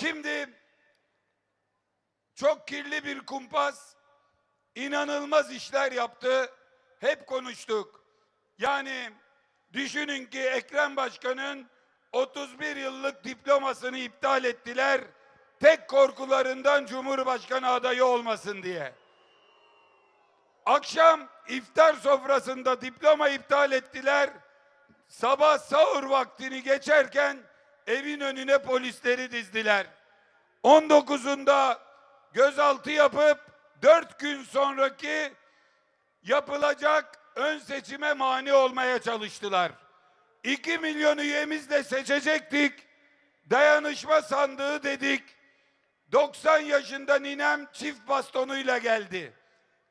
Şimdi çok kirli bir kumpas inanılmaz işler yaptı. Hep konuştuk. Yani düşünün ki Ekrem Başkan'ın 31 yıllık diplomasını iptal ettiler. Tek korkularından Cumhurbaşkanı adayı olmasın diye. Akşam iftar sofrasında diploma iptal ettiler. Sabah sahur vaktini geçerken evin önüne polisleri dizdiler. 19'unda gözaltı yapıp 4 gün sonraki yapılacak ön seçime mani olmaya çalıştılar. 2 milyon üyemizle seçecektik. Dayanışma sandığı dedik. 90 yaşında ninem çift bastonuyla geldi.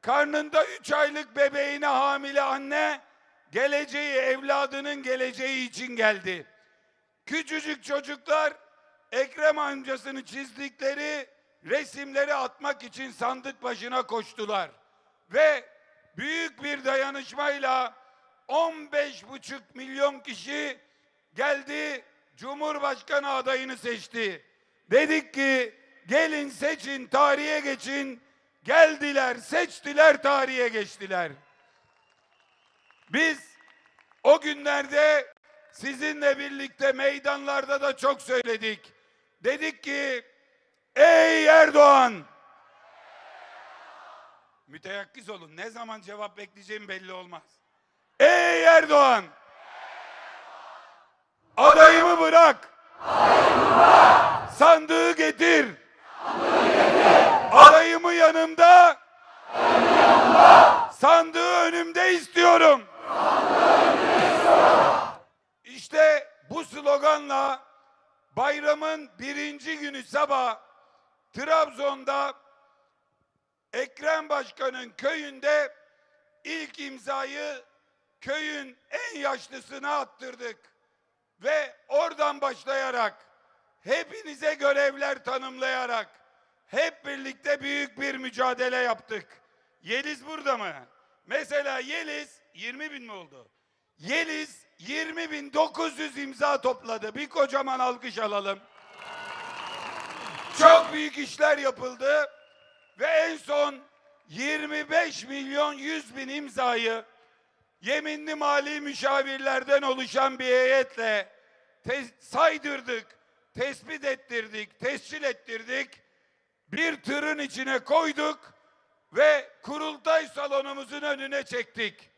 Karnında 3 aylık bebeğine hamile anne geleceği evladının geleceği için geldi. Küçücük çocuklar Ekrem amcasını çizdikleri resimleri atmak için sandık başına koştular. Ve büyük bir dayanışmayla 15,5 milyon kişi geldi Cumhurbaşkanı adayını seçti. Dedik ki gelin seçin tarihe geçin. Geldiler seçtiler tarihe geçtiler. Biz o günlerde sizinle birlikte meydanlarda da çok söyledik. Dedik ki ey Erdoğan müteyakkız olun. Ne zaman cevap bekleyeceğim belli olmaz. Ey Erdoğan adayımı bırak. Sandığı getir. Adayımı yanımda. Sandığı önümde istiyorum. İşte bu sloganla bayramın birinci günü sabah Trabzon'da Ekrem Başkan'ın köyünde ilk imzayı köyün en yaşlısına attırdık. Ve oradan başlayarak hepinize görevler tanımlayarak hep birlikte büyük bir mücadele yaptık. Yeliz burada mı? Mesela Yeliz 20 bin mi oldu? Yeliz 20 bin 900 imza topladı. Bir kocaman alkış alalım. Çok büyük işler yapıldı ve en son 25 milyon 100 bin imzayı yeminli mali müşavirlerden oluşan bir heyetle te- saydırdık, tespit ettirdik, tescil ettirdik. Bir tırın içine koyduk ve kurultay salonumuzun önüne çektik.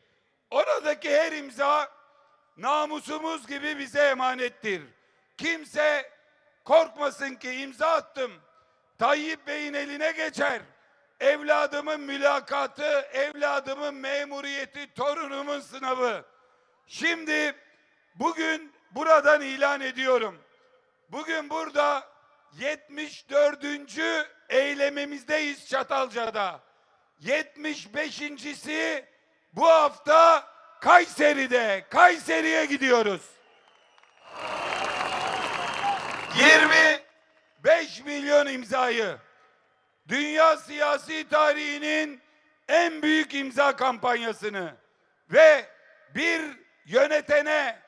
Oradaki her imza namusumuz gibi bize emanettir. Kimse korkmasın ki imza attım. Tayyip Bey'in eline geçer. Evladımın mülakatı, evladımın memuriyeti, torunumun sınavı. Şimdi bugün buradan ilan ediyorum. Bugün burada 74. eylemimizdeyiz Çatalca'da. 75.si bu hafta Kayseri'de. Kayseri'ye gidiyoruz. 25 milyon imzayı dünya siyasi tarihinin en büyük imza kampanyasını ve bir yönetene,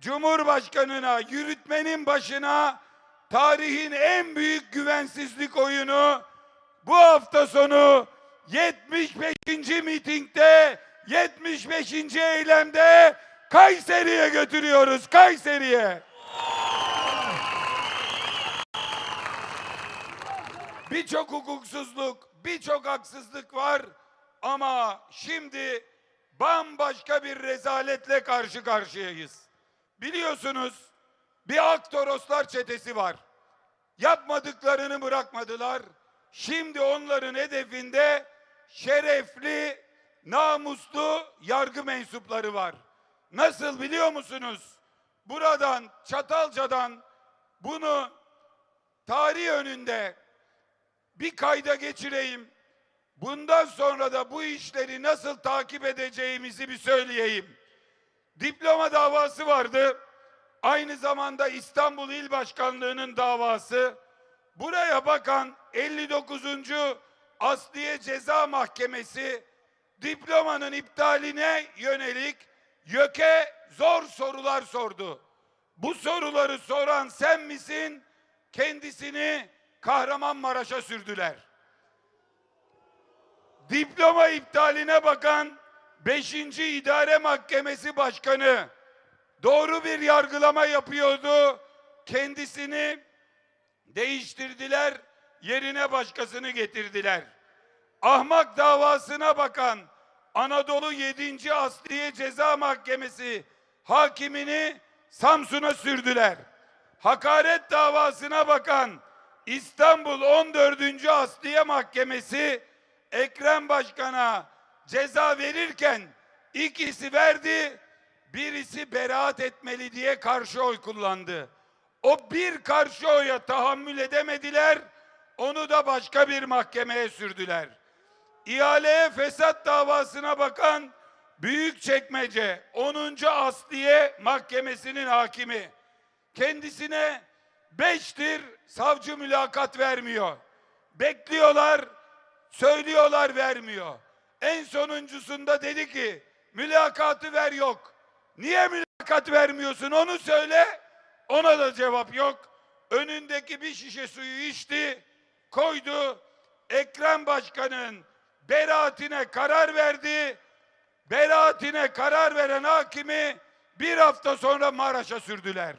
cumhurbaşkanına, yürütmenin başına tarihin en büyük güvensizlik oyunu bu hafta sonu 75. mitingde 75. eylemde Kayseri'ye götürüyoruz. Kayseri'ye. Birçok hukuksuzluk, birçok haksızlık var ama şimdi bambaşka bir rezaletle karşı karşıyayız. Biliyorsunuz bir Aktoroslar çetesi var. Yapmadıklarını bırakmadılar. Şimdi onların hedefinde şerefli, namuslu yargı mensupları var. Nasıl biliyor musunuz? Buradan, Çatalca'dan bunu tarih önünde bir kayda geçireyim. Bundan sonra da bu işleri nasıl takip edeceğimizi bir söyleyeyim. Diploma davası vardı. Aynı zamanda İstanbul İl Başkanlığı'nın davası. Buraya bakan 59. Asliye Ceza Mahkemesi diplomanın iptaline yönelik YÖK'e zor sorular sordu. Bu soruları soran sen misin? kendisini Kahramanmaraş'a sürdüler. Diploma iptaline bakan 5. İdare Mahkemesi Başkanı doğru bir yargılama yapıyordu. Kendisini değiştirdiler, yerine başkasını getirdiler. Ahmak davasına bakan Anadolu 7. Asliye Ceza Mahkemesi hakimini Samsun'a sürdüler. Hakaret davasına bakan İstanbul 14. Asliye Mahkemesi Ekrem Başkan'a ceza verirken ikisi verdi, birisi beraat etmeli diye karşı oy kullandı. O bir karşı oya tahammül edemediler, onu da başka bir mahkemeye sürdüler. İhaleye fesat davasına bakan Büyükçekmece 10. Asliye Mahkemesi'nin hakimi kendisine beştir savcı mülakat vermiyor. Bekliyorlar, söylüyorlar vermiyor. En sonuncusunda dedi ki mülakatı ver yok. Niye mülakat vermiyorsun onu söyle. Ona da cevap yok. Önündeki bir şişe suyu içti, koydu. Ekrem Başkan'ın beraatine karar verdi. Beraatine karar veren hakimi bir hafta sonra Maraş'a sürdüler.